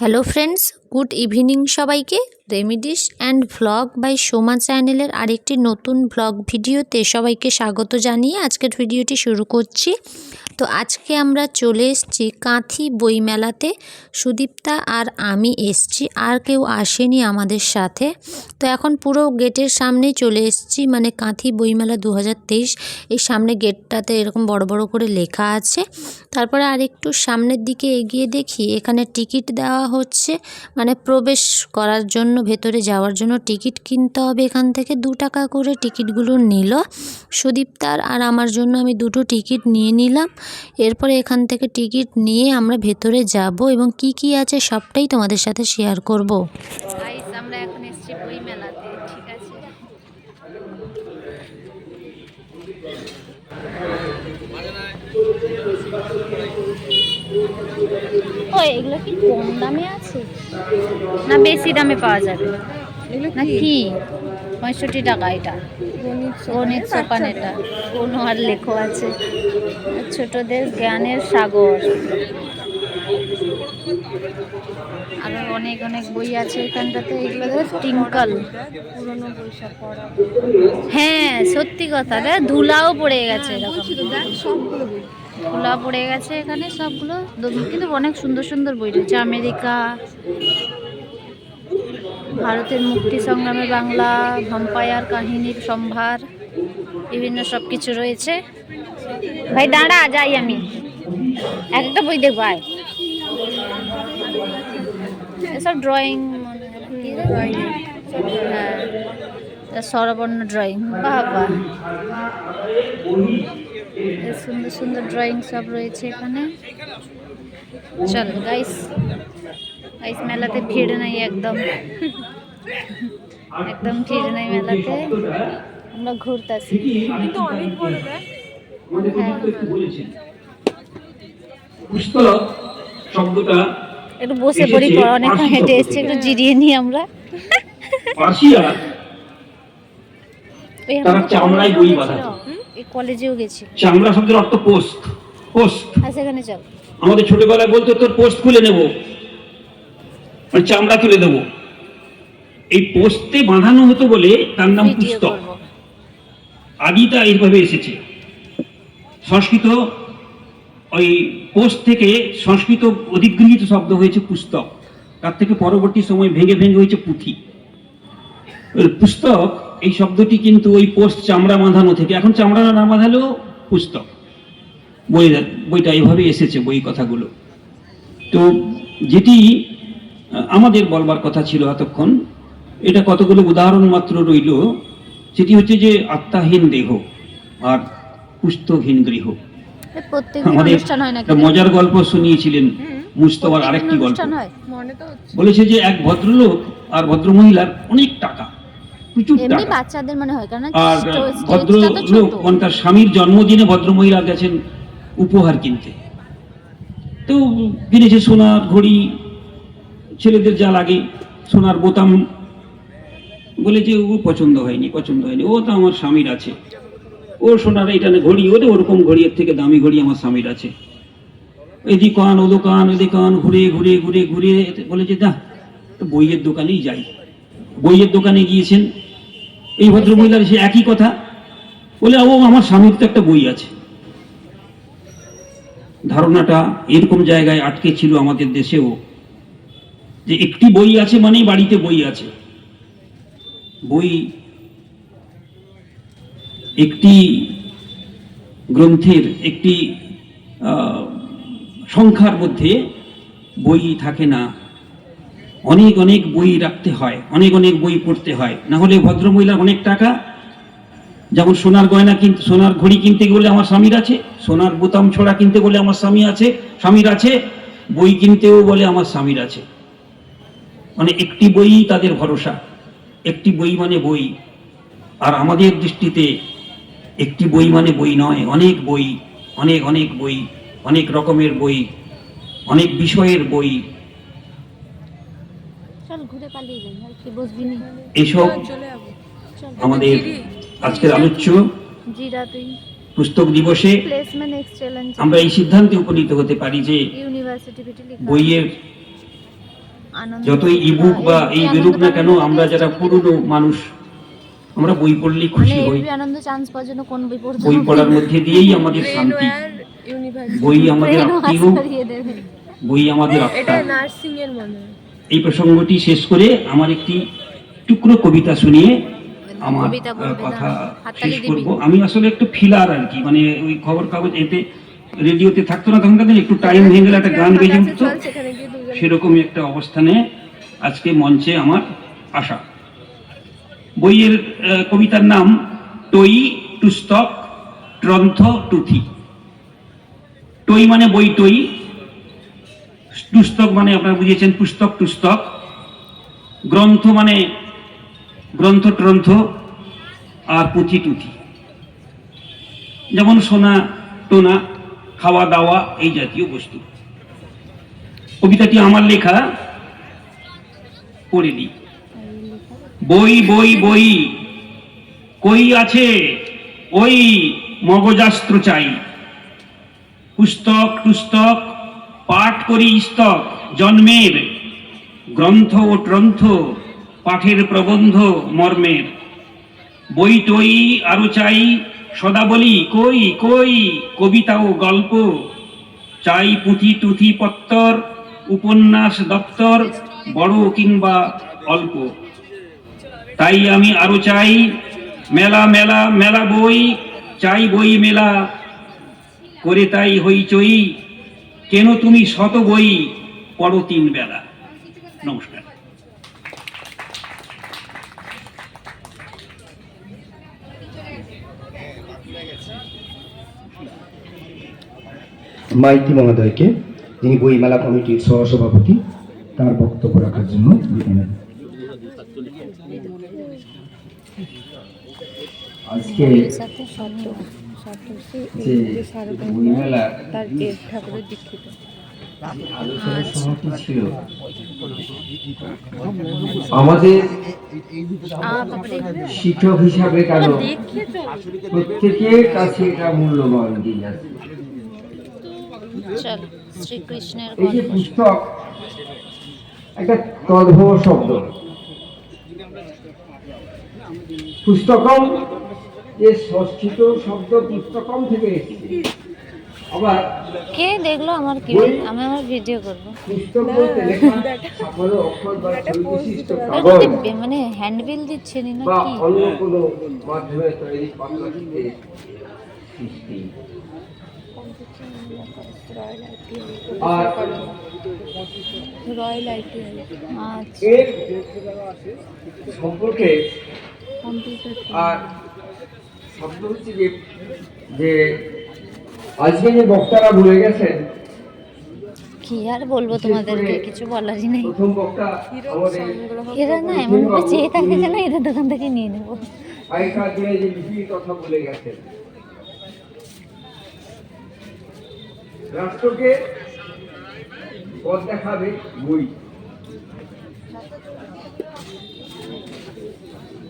Hello friends good evening সবাইকে। Remedies and vlog by Soma চ্যানেলের আরেকটি নতুন ভ্লগ ভিডিওতে সবাইকে স্বাগত জানিয়ে আজকের ভিডিওটি শুরু করছি। তো আজকে আমরা চলে এসেছি কাঁথি বইমেলাতে। সুদীপ্তা আর আমি এসছি, আর কেউ আসেনি আমাদের সাথে। তো এখন পুরো গেটের সামনেই চলে এসেছি মানে কাঁথি বইমেলা দু হাজার তেইশ। এই সামনে গেটটাতে এরকম বড় বড় করে লেখা আছে। তারপরে আর একটু সামনের দিকে এগিয়ে দেখি, এখানে টিকিট দেওয়া হচ্ছে। মানে প্রবেশ করার জন্য, ভেতরে যাওয়ার জন্য টিকিট কিনতে হবে এখান থেকে। দু টাকা করে টিকিটগুলো নিল। সুদীপ্তার আর আমার জন্য আমি দুটো টিকিট নিয়ে নিলাম। এরপরে এখান থেকে টিকিট নিয়ে আমরা ভেতরে যাব এবং কি কি আছে সবটাই তোমাদের সাথে শেয়ার করব। আমরা এখন এসেছি বই মেলাতে ঠিক আছে? ও এগুলো কি কম দামে আছে? না বেশি দামে পাওয়া যাবে। না কি? পঁয়ষট্টি টাকা এটা। গণিত সোপান এটা। আর লেখো আছে। ছোটদের জ্ঞানের সাগর। আরও অনেক অনেক বই আছে এখানটাতে। এগুলো টিঙ্কল। হ্যাঁ সত্যি কথা। দেখ ধুলাও পড়ে গেছে বই। ধুলা পড়ে গেছে এখানে সবগুলো। কিন্তু অনেক সুন্দর সুন্দর বই রয়েছে। আমেরিকা ভারতের মুক্তি সংগ্রামে বাংলা, ভম্পায়ার, কাহিনীর সম্ভার, বিভিন্ন সব কিছু রয়েছে। ভাই, দাঁড়া, যাই আমি। এক একটা বই দেখব আয় এসব ড্রয়িং স্বরবর্ণ ড্রয়িং এ সুন্দর সুন্দর ড্রয়িং সব রয়েছে এখানে। চলো গাইস মেলাতে ভিড় নাই একদম। একদম ভিড় নাই মেলাতে। আমরা ঘুরতেছি। কিন্তু অনেক বড় দেখ হ্যাঁ। পুস্তক শব্দটা একটু বসে পড়ি পর অনেক হেঁটে এসছি একটু জিরিয়ে নিই আমরা। পার্সিয়া ওই তারা আমাদের চামড়ায় বই বাঁধাতো। এই কলেজেও গেছি চামড়া শব্দের অর্থ পোস্ট পোস্ট। আর সেখানে চল আমাদের ছোটবেলায় বলতো তোর পোস্ট খুলে নেব। মানে চামড়া তুলে দেবো। এই পোস্তে বাঁধানো হতো বলে তার নাম পুস্তক। আদিটা এইভাবে এসেছে। সংস্কৃত ওই পোস্ট থেকে সংস্কৃত অধিগৃহীত শব্দ হয়েছে পুস্তক। তার থেকে পরবর্তী সময় ভেঙে ভেঙে হয়েছে পুঁথি। পুস্তক এই শব্দটি কিন্তু ওই পোস্ট চামড়া বাঁধানো থেকে এখন চামড়া না বাঁধালেও পুস্তক। বই বইটা এইভাবে এসেছে বই কথাগুলো। তো যেটি আমাদের বলবার কথা ছিল এতক্ষণ। এটা কতগুলো উদাহরণ মাত্র রইল। সেটি হচ্ছে যে আত্মাহীন দেহ আর পুস্তকহীন গৃহ। আমাদের মজার গল্প শুনিয়েছিলেন মুস্তফার আরেকটি গল্প। বলেছে যে এক ভদ্রলোক আর ভদ্রমহিলার অনেক টাকা প্রচুর টাকা। বাচ্চাদের মনে হয় কারণ আর ভদ্রলোক তার স্বামীর জন্মদিনে ভদ্রমহিলা গেছেন উপহার কিনতে। তো কিনেছে সোনার ঘড়ি ছেলেদের যা লাগে সোনার বোতাম বলে যে ও পছন্দ হয়নি পছন্দ হয়নি। ও তো আমার স্বামীর আছে। ও সোনার এইটা না ঘড়ি, ওদের ওরকম ঘড়ি এর থেকে দামি ঘড়ি আমার স্বামীর আছে। এই দোকান ও দোকান ওই দোকান ঘুরে ঘুরে ঘুরে ঘুরে বলে যে দা বইয়ের দোকানেই যাই। বইয়ের দোকানে গিয়েছেন। এই ভদ্রমহিলার সে একই কথা। বলে, ও, আমার স্বামীর তো একটা বই আছে। ধারণাটা এরকম জায়গায় আটকে ছিল আমাদের দেশেও। যে একটি বই আছে মানেই বাড়িতে বই আছে। বই একটি গ্রন্থের একটি সংখ্যার মধ্যে বই থাকে না। অনেক অনেক বই রাখতে হয়, অনেক অনেক বই পড়তে হয়। না হলে ভদ্রমহিলার অনেক টাকা, যেমন সোনার গয়না কিনতে সোনার ঘড়ি কিনতে গেলে আমার স্বামীর আছে, সোনার বোতাম ছড়া কিনতে বলে আমার স্বামী আছে, স্বামীর আছে, বই কিনতেও বলে আমার স্বামীর আছে। মানে একটি বই তাদের ভরসা। একটি বই মানে বই। আর আমাদের দৃষ্টিতে একটি বই মানে বই নয় অনেক বই অনেক অনেক বই অনেক রকমের বই অনেক বিষয়ের বই। চল ঘুরে পালিয়ে যাই আর কি বসবি নি? এসব আমাদের আজকের আলোচ্য পুস্তক দিবসে আমরা এই সিদ্ধান্তে উপনীত হতে পারি যে ইউনিভার্সিটি বইয়ের যতই ইবুক বা এই বেরুক না কেন আমরা যারা পুরনো মানুষ আমরা বই পড়লেই মানে খুশি হই। আনন্দ চান্স পাওয়ার জন্য কোন বই পড়তে বই পড়ার মধ্যে দিয়েই আমাদের শান্তি। বই আমাদের আত্মীয়। বই আমাদের আত্মা। হয়। এই প্রসঙ্গটি শেষ করে আমার একটি টুকরো কবিতা শুনিয়ে আমার কথা শেষ। করব। আমি আসলে একটু ফিলার আর কি মানে ওই খবর কাগজ এতে রেডিওতে থাকতো না তখন একটু টাইম হয়ে গেলে একটা গান বেজে উঠতো। সেরকমই একটা অবস্থানে আজকে মঞ্চে আমার আসা। বইয়ের কবিতার নাম টই টুস্তক ট্রন্থ টুথি টই মানে বই টই টুস্তক মানে আপনারা বুঝিয়েছেন পুস্তক টুস্তক গ্রন্থ মানে গ্রন্থ ট্রন্থ আর পুঁথি টুথি যেমন সোনা, টোনা খাওয়া দাওয়া এই জাতীয় বস্তু। কবিতাটি আমার লেখা পড়ে দিই বই বই বই, কই আছে? ওই মগজাস্ত্র চাই। পুস্তক, টুস্তক, পাঠ করি স্তক, জন্মের গ্রন্থ ও ট্রন্থ পাঠের প্রবন্ধ, মর্মের। বই টই আরও চাই, সদা বলি, কই কই, কবিতা ও গল্প, চাই পুঁথি টুথি পত্তর উপন্যাস, দপ্তর, বড় কিংবা অল্প। তাই আমি আরও চাই, মেলা মেলা মেলা বই, চাই বই মেলা। করে তাই হইচই, কেন তুমি শত বই পড়ো তিন বেলা? নমস্কার। মাইতি মহোদয়কে যিনি বইমেলা কমিটির সহসভাপতি তার বক্তব্য রাখার জন্য আজকে যে বইমেলা তার ঠাকুরের দীক্ষিত। ছিল। আমাদের শিক্ষক হিসাবে কেন প্রত্যেকের কাছে এটা মূল্যবান দিন আছে শ্রীকৃষ্ণের এই যে গল্প পুস্তক একটা তদ্ভব শব্দ। পুস্তকম যে সংস্কৃত শব্দ পুস্তকম থেকে এসেছে। আবার কে দেখল আমার কি? আমি আমার ভিডিও করব। পুস্তক বলতে লেখা সকল অক্ষর বা বিশিষ্ট কাগজ। মানে হ্যান্ডবিল দিচ্ছে নি বা কি? অন্য কোনো মাধ্যমে তৈরি পাতা থেকে সৃষ্টি। রয়্যাল আইটিআই আচ্ছা এর সম্পর্কে আর শব্দ হচ্ছে যে যে আজকে যে বক্তারা বলে গেছেন কি আর বলব তোমাদেরকে? কিছু বলারই নেই। প্রথম বক্তা আমাদের এরা না এমন চেয়ে থাকে যে না এদের দোকান থেকে নিয়ে নেব। আগেকার দিনে যে কথা বলে গেছেন। রাষ্ট্রকে পথ দেখাবে বই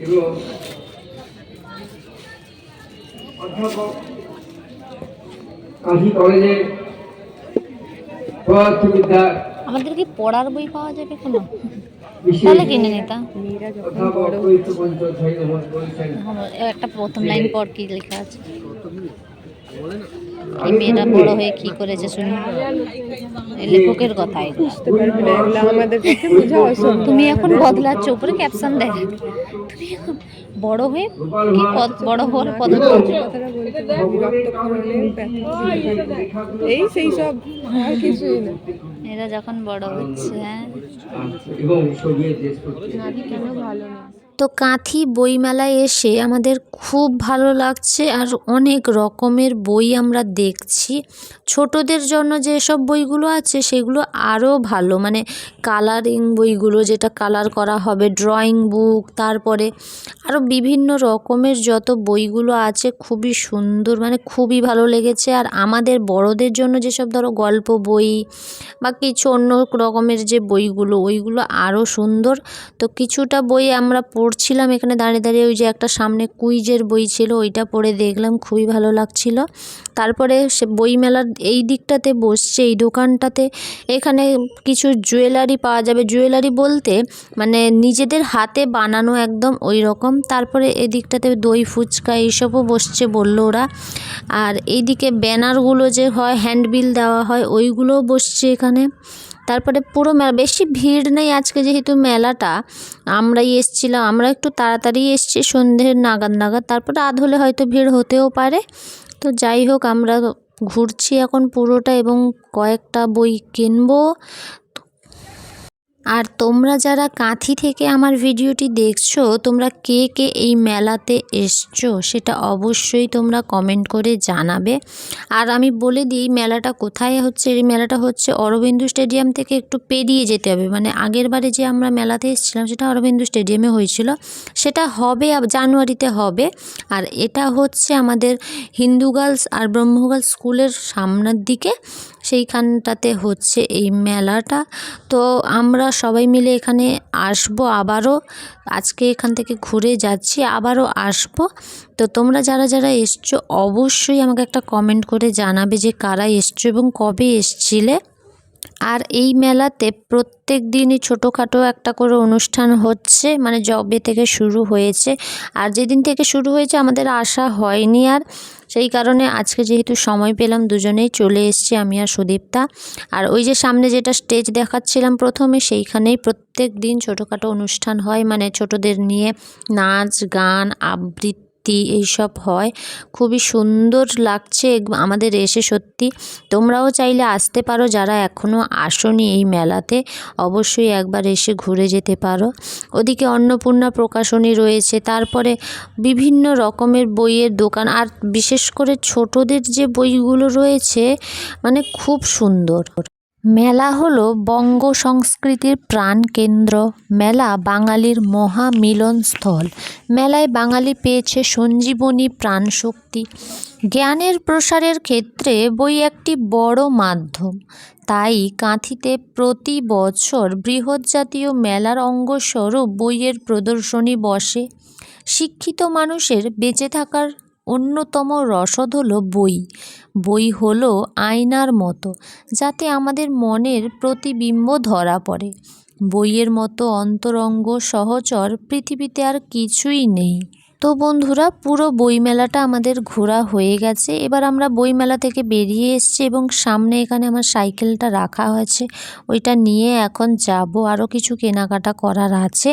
এগুলো অধ্যাপক কাঁথি কলেজের পদার্থবিদ্যার আমাদের কি পড়ার বই পাওয়া যাবে কোনো? তাহলে কিনে নিতাম বলছেন আমার একটা প্রথম লাইন পর কি লেখা আছে। এই মেয়েরা বড় হয়ে কি করেছে শুনি? লেখকের কথা এগুলো বুঝতে পারবে না এগুলো আমাদের পক্ষে বোঝা অসম্ভব। তুমি এখন বদলাচ্ছ উপরে ক্যাপশন দেখ। তুমি এখন বড় হয়ে কি বড় হওয়ার ব্যথা এই সেই সব আর কিছুই না। এরা যখন বড় হচ্ছে হ্যাঁ। এবং পত্রিকা নারী কেন ভালো না? তো কাঁথি বইমেলায় এসে আমাদের খুব ভালো লাগছে আর অনেক রকমের বই আমরা দেখছি। ছোটদের জন্য যেসব বইগুলো আছে সেগুলো আরও ভালো। মানে কালারিং বইগুলো যেটা কালার করা হবে ড্রয়িং বুক তারপরে আরও বিভিন্ন রকমের যত বইগুলো আছে খুবই সুন্দর মানে খুবই ভালো লেগেছে। আর আমাদের বড়দের জন্য যেসব ধরো গল্প বই বা কিছু অন্য রকমের যে বইগুলো, ওইগুলো আরও সুন্দর। তো কিছুটা বই আমরা পড়ছিলাম এখানে দাঁড়িয়ে দাঁড়িয়ে, ওই যে একটা সামনে কুইজের বই ছিল, ওইটা পড়ে দেখলাম, খুবই ভালো লাগছিল। তারপরে সে বইমেলার এই দিকটাতে বসছে, এই দোকানটাতে। এখানে কিছু জুয়েলারি পাওয়া যাবে। জুয়েলারি বলতে মানে নিজেদের হাতে বানানো একদম ওই রকম। তারপরে এদিকটাতে দই, ফুচকা, এইসবও বসছে বলল ওরা। আর এইদিকে ব্যানারগুলো যে হয়, হ্যান্ডবিল দেওয়া হয়, ওইগুলোও বসছে এখানে। তারপরে পুরো মেলা, বেশি ভিড় নেই আজকে যেহেতু মেলাটা। আমরাই এসছিলাম, আমরা একটু তাড়াতাড়ি এসছি সন্ধ্যের নাগাদ নাগাদ, তারপরে আধ হলে হয়তো ভিড় হতেও পারে। তো যাই হোক, আমরা ঘুরছি এখন পুরোটা এবং কয়েকটা বই কিনবো। আর তোমরা যারা কাঁথি থেকে আমার ভিডিওটি দেখছ, তোমরা কে কে এই মেলাতে এসছো সেটা অবশ্যই তোমরা কমেন্ট করে জানাবে। আর আমি বলে দিই, মেলাটা কোথায় হচ্ছে? এই মেলাটা হচ্ছে অরবিন্দু স্টেডিয়াম থেকে একটু পেরিয়ে যেতে হবে। মানে আগের বারে যে আমরা মেলাতে এসেছিলাম, সেটা অরবিন্দু স্টেডিয়ামে হয়েছিল। সেটা হবে, জানুয়ারিতে হবে। আর এটা হচ্ছে আমাদের হিন্দু গার্লস আর ব্রহ্ম গার্লস স্কুলের সামনের দিকে। সেইখানটাতে হচ্ছে এই মেলাটা। তো আমরা সবাই মিলে এখানে আসব আবারও। আজকে এখান থেকে ঘুরে যাচ্ছি, আবারও আসব। তো তোমরা যারা যারা এসছো, অবশ্যই আমাকে একটা কমেন্ট করে জানাবে যে কারা এসছো এবং কবে এসছিলে। আর এই মেলাতে প্রত্যেক দিনই ছোটোখাটো একটা করে অনুষ্ঠান হচ্ছে মানে জবে থেকে শুরু হয়েছে। আর যেদিন থেকে শুরু হয়েছে আমাদের আসা হয়নি আর। সেই কারণে আজকে যেহেতু সময় পেলাম, দুজনেই চলে এসেছি, আমি আর সুদীপ্তা। আর ওই যে সামনে যেটা স্টেজ দেখাচ্ছিলাম প্রথমে, সেইখানেই প্রত্যেক দিন ছোটোখাটো অনুষ্ঠান হয় মানে ছোটদের নিয়ে নাচ, গান, আবৃত্তি এইসব হয়। খুবই সুন্দর লাগছে আমাদের এসে সত্যি। তোমরাও চাইলে আসতে পারো যারা এখনও আসোনি এই মেলাতে। অবশ্যই একবার এসে ঘুরে যেতে পারো। ওদিকে অন্নপূর্ণা প্রকাশনী রয়েছে, তারপরে বিভিন্ন রকমের বইয়ের দোকান। আর বিশেষ করে ছোটদের যে বইগুলো রয়েছে মানে খুব সুন্দর। মেলা হল বঙ্গ সংস্কৃতির প্রাণকেন্দ্র মেলা বাঙালির মহামিলনস্থল মেলায় বাঙালি পেয়েছে সঞ্জীবনী প্রাণশক্তি। জ্ঞানের প্রসারের ক্ষেত্রে বই একটি বড় মাধ্যম। তাই কাঁথিতে প্রতি বছর বৃহৎ জাতীয় মেলার অঙ্গস্বরূপ বইয়ের প্রদর্শনী বসে। শিক্ষিত মানুষের বেঁচে থাকার অন্যতম রসদ হলো বই। বই হলো আয়নার মতো, যাতে আমাদের মনের প্রতিবিম্ব ধরা পড়ে। বইয়ের মতো অন্তরঙ্গ সহচর পৃথিবীতে আর কিছুই নেই। তো বন্ধুরা, পুরো বইমেলাটা আমাদের ঘোরা হয়ে গেছে। এবার আমরা বইমেলা থেকে বেরিয়ে এসেছি এবং সামনে এখানে আমার সাইকেলটা রাখা হয়েছে ওইটা নিয়ে এখন যাব। আরও কিছু কেনাকাটা করার আছে।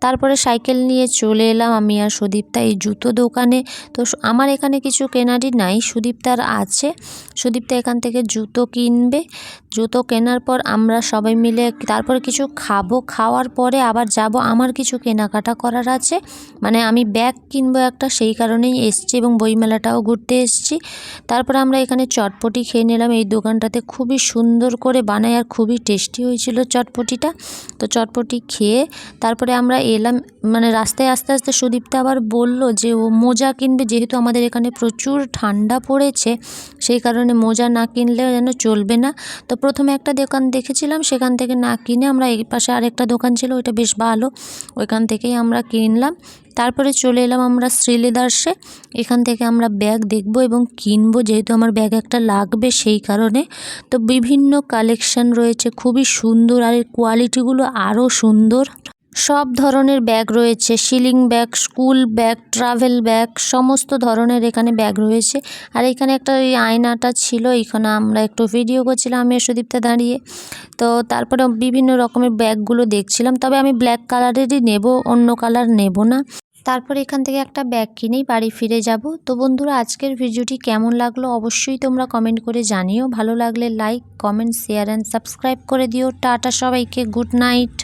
তারপরে সাইকেল নিয়ে চলে এলাম আমি আর সুদীপ্তা এই জুতো দোকানে। তো আমার এখানে কিছু কেনারই নাই সুদীপ্তার আছে। সুদীপ্তা এখান থেকে জুতো কিনবে। জুতো কেনার পর আমরা সবাই মিলে তারপর কিছু খাব। খাওয়ার পরে আবার যাব। আমার কিছু কেনাকাটা করার আছে। মানে আমি ব্যাগ কিনবো একটা, সেই কারণেই এসছি এবং বইমেলাটাও ঘুরতে এসছি। তারপর আমরা এখানে চটপটি খেয়ে নিলাম। এই দোকানটাতে খুবই সুন্দর করে বানায় আর খুবই টেস্টি হয়েছিল চটপটিটা। তো চটপটি খেয়ে তারপরে আমরা এলাম। মানে রাস্তায় আস্তে আস্তে সুদীপ্তা আবার বলল যে, ও মোজা কিনবে, যেহেতু আমাদের এখানে প্রচুর ঠান্ডা পড়েছে, সেই কারণে মোজা না কিনলে যেন চলবে না। তো প্রথমে একটা দোকান দেখেছিলাম, সেখান থেকে না কিনে আমরা এই পাশে আরেকটা দোকান ছিল, ওইটা বেশ ভালো। ওইখান থেকেই আমরা কিনলাম। তারপরে চলে এলাম আমরা শ্রীলেদার্সে। এখান থেকে আমরা ব্যাগ দেখব এবং কিনবো, যেহেতু আমার ব্যাগ একটা লাগবে সেই কারণে। তো বিভিন্ন কালেকশন রয়েছে, খুবই সুন্দর, আর কোয়ালিটিগুলো আরও সুন্দর। সব ধরনের ব্যাগ রয়েছে sling bag, school bag, travel bag, সমস্ত ধরনের এখানে ব্যাগ রয়েছে। আর এখানে একটা ওই আয়নাটা ছিল এখানে আমরা একটু ভিডিও করছিলাম আমি আর দাঁড়িয়ে। তো তারপরে বিভিন্ন রকমের ব্যাগগুলো দেখছিলাম, তবে আমি ব্ল্যাক কালারেরই নেব, অন্য কালার নেব না। তারপর এখান থেকে একটা ব্যাগ কিনেই বাড়ি ফিরে যাব। তো বন্ধুরা, আজকের ভিডিওটি কেমন লাগল অবশ্যই তোমরা কমেন্ট করে জানিও। ভালো লাগলে like comment share and subscribe করে দিও। টাটা সবাইকে গুড নাইট